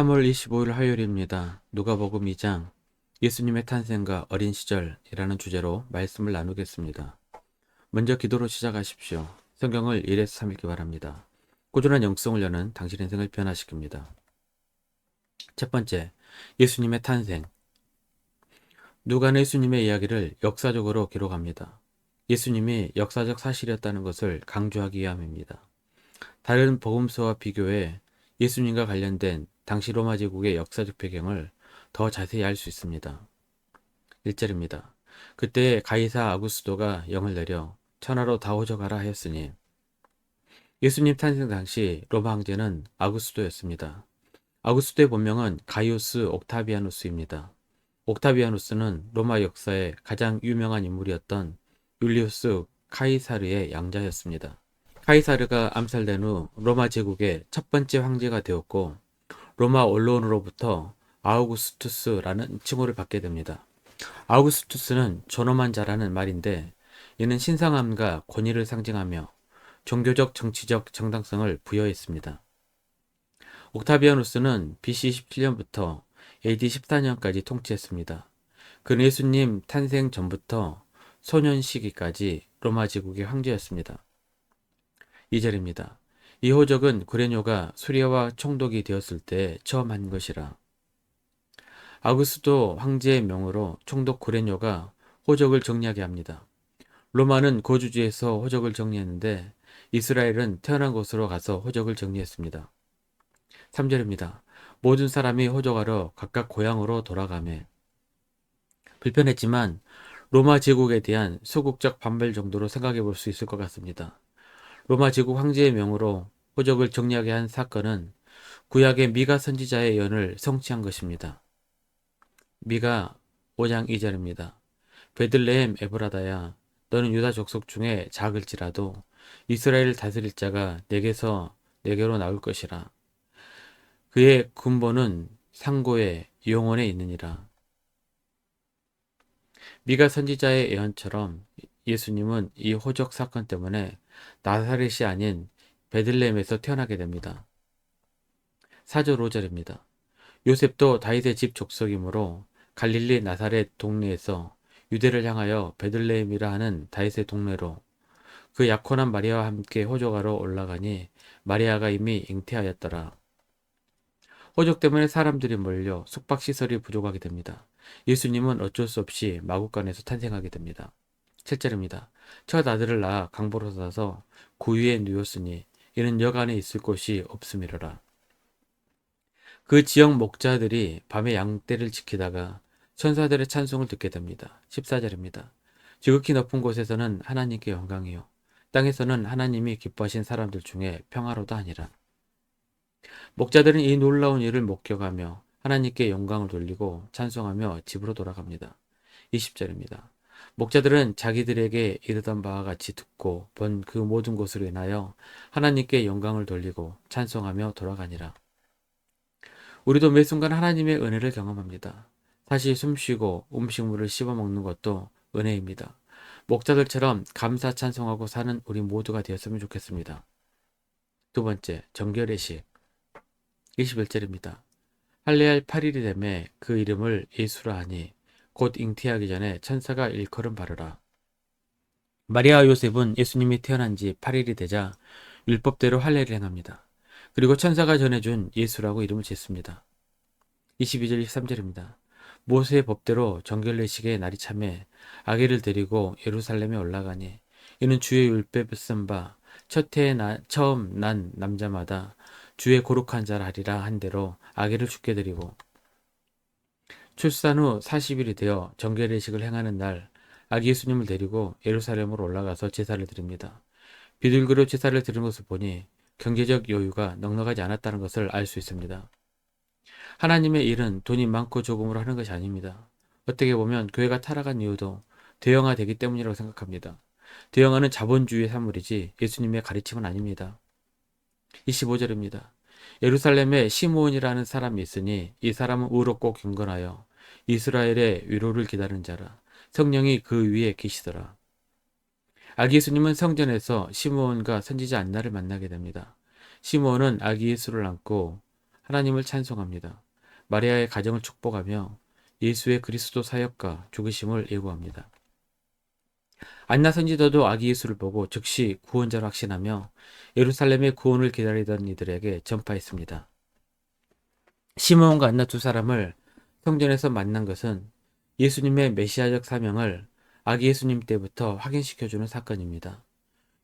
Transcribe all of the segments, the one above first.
3월 25일 화요일입니다. 누가복음 2장 예수님의 탄생과 어린 시절이라는 주제로 말씀을 나누겠습니다. 먼저 기도로 시작하십시오. 성경을 1에서 3 읽기 바랍니다. 꾸준한 영성을 여는 당신 인생을 변화시킵니다. 첫 번째, 예수님의 탄생. 누가는 예수님의 이야기를 역사적으로 기록합니다. 예수님이 역사적 사실이었다는 것을 강조하기 위함입니다. 다른 복음서와 비교해 예수님과 관련된 당시 로마 제국의 역사적 배경을 더 자세히 알 수 있습니다. 1절입니다. 그때 가이사 아구스도가 영을 내려 천하로 다 오져가라 하였으니 예수님 탄생 당시 로마 황제는 아구스도였습니다. 아구스도의 본명은 가이오스 옥타비아누스입니다. 옥타비아누스는 로마 역사의 가장 유명한 인물이었던 율리우스 카이사르의 양자였습니다. 카이사르가 암살된 후 로마 제국의 첫 번째 황제가 되었고 로마 언론으로부터 아우구스투스라는 칭호를 받게 됩니다. 아우구스투스는 존엄한 자라는 말인데 이는 신성함과 권위를 상징하며 종교적 정치적 정당성을 부여했습니다. 옥타비아누스는 BC 17년부터 AD 14년까지 통치했습니다. 그는 예수님 탄생 전부터 소년 시기까지 로마 제국의 황제였습니다. 2절입니다. 이 호적은 구레뇨가 수리아와 총독이 되었을 때 처음 한 것이라. 아구스도 황제의 명으로 총독 구레뇨가 호적을 정리하게 합니다. 로마는 거주지에서 호적을 정리했는데 이스라엘은 태어난 곳으로 가서 호적을 정리했습니다. 3절입니다. 모든 사람이 호적하러 각각 고향으로 돌아가매 불편했지만 로마 제국에 대한 소극적 반발 정도로 생각해 볼 수 있을 것 같습니다. 로마 제국 황제의 명으로 호적을 정리하게 한 사건은 구약의 미가 선지자의 예언을 성취한 것입니다. 미가 5장 2절입니다. 베들레헴 에브라다야 너는 유다 족속 중에 작을지라도 이스라엘을 다스릴 자가 내게서 내게로 나올 것이라. 그의 근본은 상고의 영혼에 있느니라. 미가 선지자의 예언처럼 예수님은 이 호적 사건 때문에 나사렛이 아닌 베들레헴에서 태어나게 됩니다. 4절 5절입니다. 요셉도 다윗의 집 족속이므로 갈릴리 나사렛 동네에서 유대를 향하여 베들레헴이라 하는 다윗의 동네로 그 약혼한 마리아와 함께 호적하러 올라가니 마리아가 이미 잉태하였더라. 호적 때문에 사람들이 몰려 숙박시설이 부족하게 됩니다. 예수님은 어쩔 수 없이 마국간에서 탄생하게 됩니다. 7절입니다. 첫 아들을 낳아 강보로 사서 구유에 누웠으니 이는 여간에 있을 곳이 없음이로라. 그 지역 목자들이 밤에 양떼를 지키다가 천사들의 찬송을 듣게 됩니다. 14절입니다. 지극히 높은 곳에서는 하나님께 영광이요. 땅에서는 하나님이 기뻐하신 사람들 중에 평화로도 아니라. 목자들은 이 놀라운 일을 목격하며 하나님께 영광을 돌리고 찬송하며 집으로 돌아갑니다. 20절입니다. 목자들은 자기들에게 이르던 바와 같이 듣고 본 그 모든 것으로 인하여 하나님께 영광을 돌리고 찬송하며 돌아가니라. 우리도 매 순간 하나님의 은혜를 경험합니다. 다시 숨쉬고 음식물을 씹어 먹는 것도 은혜입니다. 목자들처럼 감사 찬송하고 사는 우리 모두가 되었으면 좋겠습니다. 두 번째, 정결의 식 21절입니다. 할례할 8일이 되매 그 이름을 예수라 하니 곧 잉태하기 전에 천사가 일컬음 바르라. 마리아와 요셉은 예수님이 태어난 지 8일이 되자 율법대로 할례를 행합니다. 그리고 천사가 전해준 예수라고 이름을 짓습니다. 22절 23절입니다. 모세의 법대로 정결례식의 날이 참에 아기를 데리고 예루살렘에 올라가니 이는 주의 율법에 쓴바 첫 해에 나, 처음 난 남자마다 주의 거룩한 자라 하리라 한 대로 아기를 죽게 드리고 출산 후 40일이 되어 정결례식을 행하는 날 아기 예수님을 데리고 예루살렘으로 올라가서 제사를 드립니다. 비둘기로 제사를 드린 것을 보니 경제적 여유가 넉넉하지 않았다는 것을 알 수 있습니다. 하나님의 일은 돈이 많고 조금으로 하는 것이 아닙니다. 어떻게 보면 교회가 타락한 이유도 대형화되기 때문이라고 생각합니다. 대형화는 자본주의의 산물이지 예수님의 가르침은 아닙니다. 25절입니다. 예루살렘에 시므온이라는 사람이 있으니 이 사람은 의롭고 경건하여 이스라엘의 위로를 기다리는 자라. 성령이 그 위에 계시더라. 아기 예수님은 성전에서 시므온과 선지자 안나를 만나게 됩니다. 시므온은 아기 예수를 안고 하나님을 찬송합니다. 마리아의 가정을 축복하며 예수의 그리스도 사역과 죽으심을 예고합니다. 안나 선지자도 아기 예수를 보고 즉시 구원자로 확신하며 예루살렘의 구원을 기다리던 이들에게 전파했습니다. 시몬과 안나 두 사람을 성전에서 만난 것은 예수님의 메시아적 사명을 아기 예수님 때부터 확인시켜주는 사건입니다.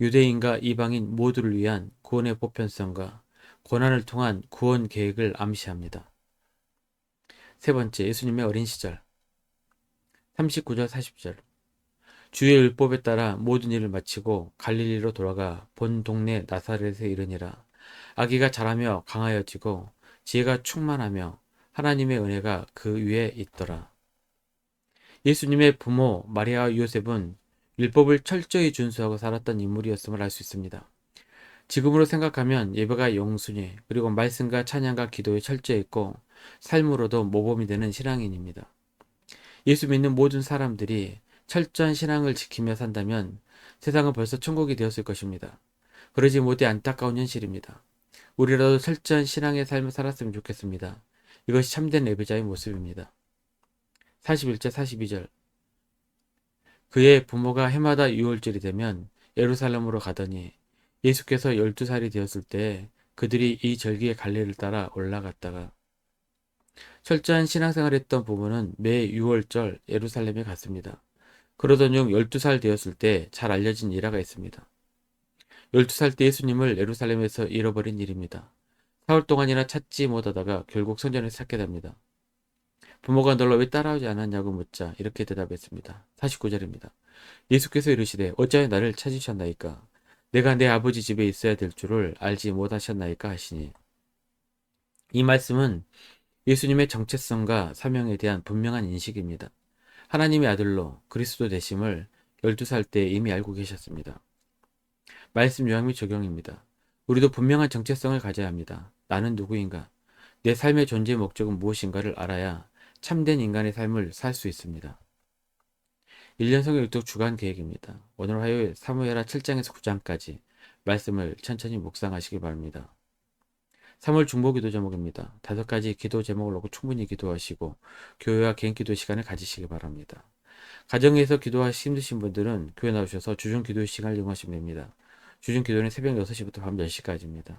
유대인과 이방인 모두를 위한 구원의 보편성과 고난을 통한 구원 계획을 암시합니다. 세 번째, 예수님의 어린 시절. 39절, 40절. 주의 율법에 따라 모든 일을 마치고 갈릴리로 돌아가 본 동네 나사렛에 이르니라. 아기가 자라며 강하여지고 지혜가 충만하며 하나님의 은혜가 그 위에 있더라. 예수님의 부모 마리아와 요셉은 율법을 철저히 준수하고 살았던 인물이었음을 알 수 있습니다. 지금으로 생각하면 예배가 영순위 그리고 말씀과 찬양과 기도에 철저했고 삶으로도 모범이 되는 신앙인입니다. 예수 믿는 모든 사람들이 철저한 신앙을 지키며 산다면 세상은 벌써 천국이 되었을 것입니다. 그러지 못해 안타까운 현실입니다. 우리라도 철저한 신앙의 삶을 살았으면 좋겠습니다. 이것이 참된 레비자의 모습입니다. 41절 42절 그의 부모가 해마다 유월절이 되면 예루살렘으로 가더니 예수께서 12살이 되었을 때 그들이 이 절기의 갈래를 따라 올라갔다가 철저한 신앙생활을 했던 부모는 매 6월절 예루살렘에 갔습니다. 그러던 중 12살 되었을 때 잘 알려진 일화가 있습니다. 12살 때 예수님을 예루살렘에서 잃어버린 일입니다. 사흘 동안이나 찾지 못하다가 결국 성전에서 찾게 됩니다. 부모가 널로 왜 따라오지 않았냐고 묻자 이렇게 대답했습니다. 49절입니다. 예수께서 이르시되 어찌하여 나를 찾으셨나이까 내가 내 아버지 집에 있어야 될 줄을 알지 못하셨나이까 하시니 이 말씀은 예수님의 정체성과 사명에 대한 분명한 인식입니다. 하나님의 아들로 그리스도 되심을 12살 때 이미 알고 계셨습니다. 말씀 요약 및 적용입니다. 우리도 분명한 정체성을 가져야 합니다. 나는 누구인가? 내 삶의 존재 목적은 무엇인가를 알아야 참된 인간의 삶을 살 수 있습니다. 1년 성경 율독 주간 계획입니다. 오늘 화요일 사무엘하 7장에서 9장까지 말씀을 천천히 묵상하시기 바랍니다. 3월 중보 기도 제목입니다. 다섯 가지 기도 제목을 놓고 충분히 기도하시고 교회와 개인 기도 시간을 가지시기 바랍니다. 가정에서 기도하시 힘드신 분들은 교회 나오셔서 주중 기도 시간을 이용하시면 됩니다. 주중 기도는 새벽 6시부터 밤 10시까지입니다.